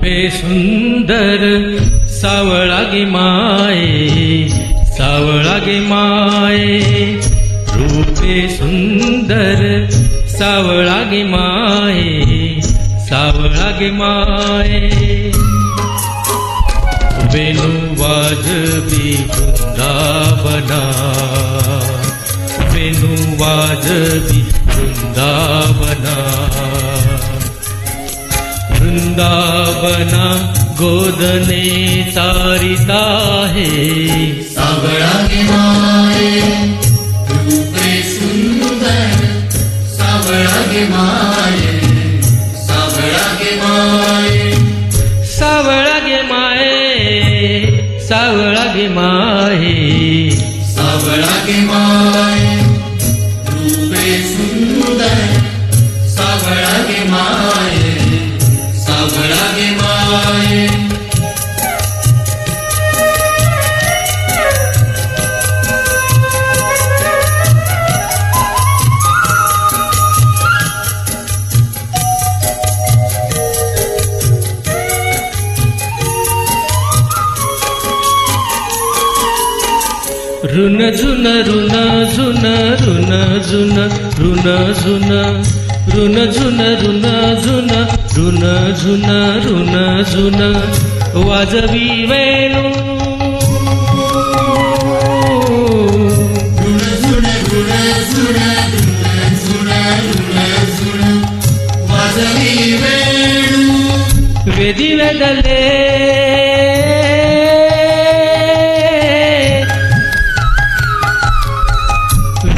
අපේ සුන්දර සවලගේ මායේ සවලගේ මායේ. රූපේ සුන්දර සවලගේ මායේ සවලගේ මායේ. වෙනු වාජබී වෘන්දාවනා වෙනු වාජබී වෘන්දාවනා वृंदावना गोदने सारिता है। सावळा मारे रूपे सुंदर सावळा माये सावळा माये। सावळा माये सावळा माये। सावळा माये रूपे सुंदर सावळा माये। రుణ జున రుణ జున రుణ జున రుణ జున రుణ జున రుణ झुन झुन झुन झुन झुन वाजवी वेणू वेदी वेदले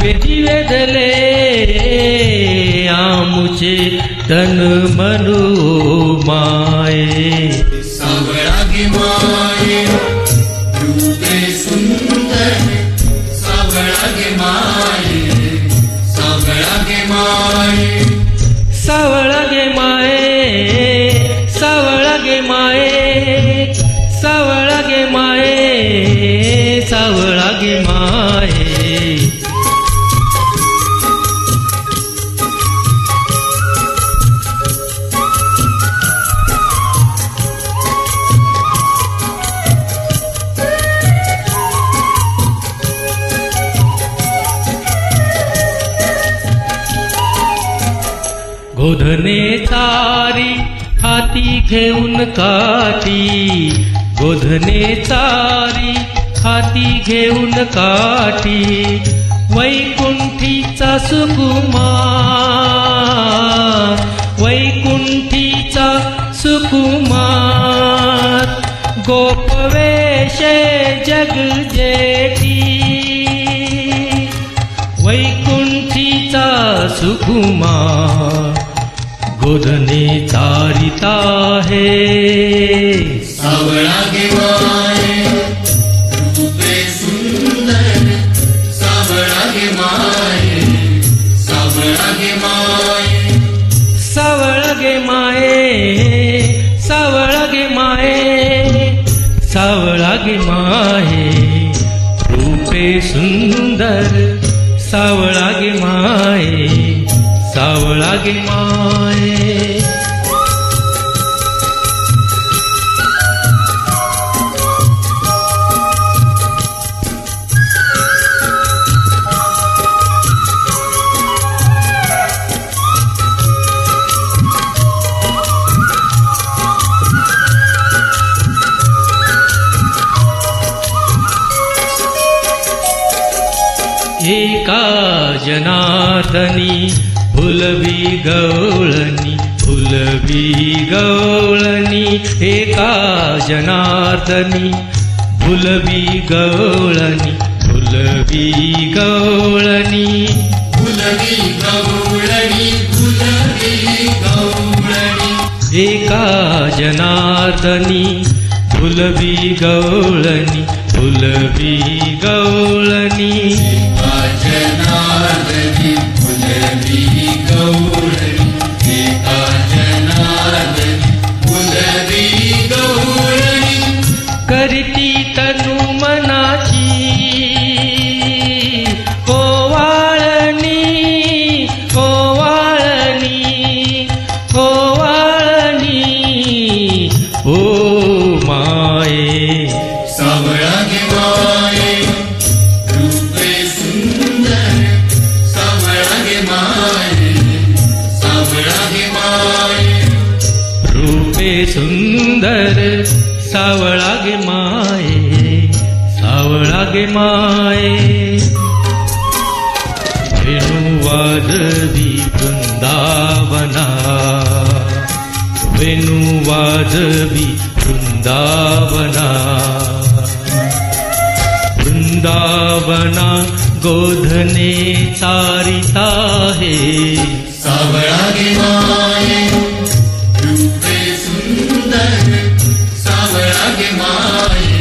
वेदले आमुचे तन मनु माये सावळागी माये रूपे सुंदर सावळागी माये सावळागी माये सावळागी माये गोधने सारी हाती घेऊन काठी. गोधने सारी हाती घेऊन काठी. वैकुंठीचा सुकुमार वैकुंठीचा सुकुमार. गोपवेशे जग जेठी वैकुंठीचा सुकुमार गोधने चारिता है। सावळा माये रूपे सुंदर सावळा गे माये सावळा गे माये। सावळ माये सावळ माये सावळा माये रूपे सुंदर सावळा गे माये। સાવળાગી માએ. एका जनार्दनी फुलवी गवळणी फुलवी गवळणी एका जनार्दनी फुलवी गवळणी फुलवी गवळणी फुलवी गवळणी फुलवी गवळणी एका जनार्दनी फुलवी गवळणी फुलवी गवळणी सुंदर सावळा गे माये सावळा गे माये वेणू वाजवी वृंदावना वेणू वाजवी वृंदावना वृंदावना गोधने चारिता हे सावळा गे ತ್ಯಾಗಿ ಮಾಡಿ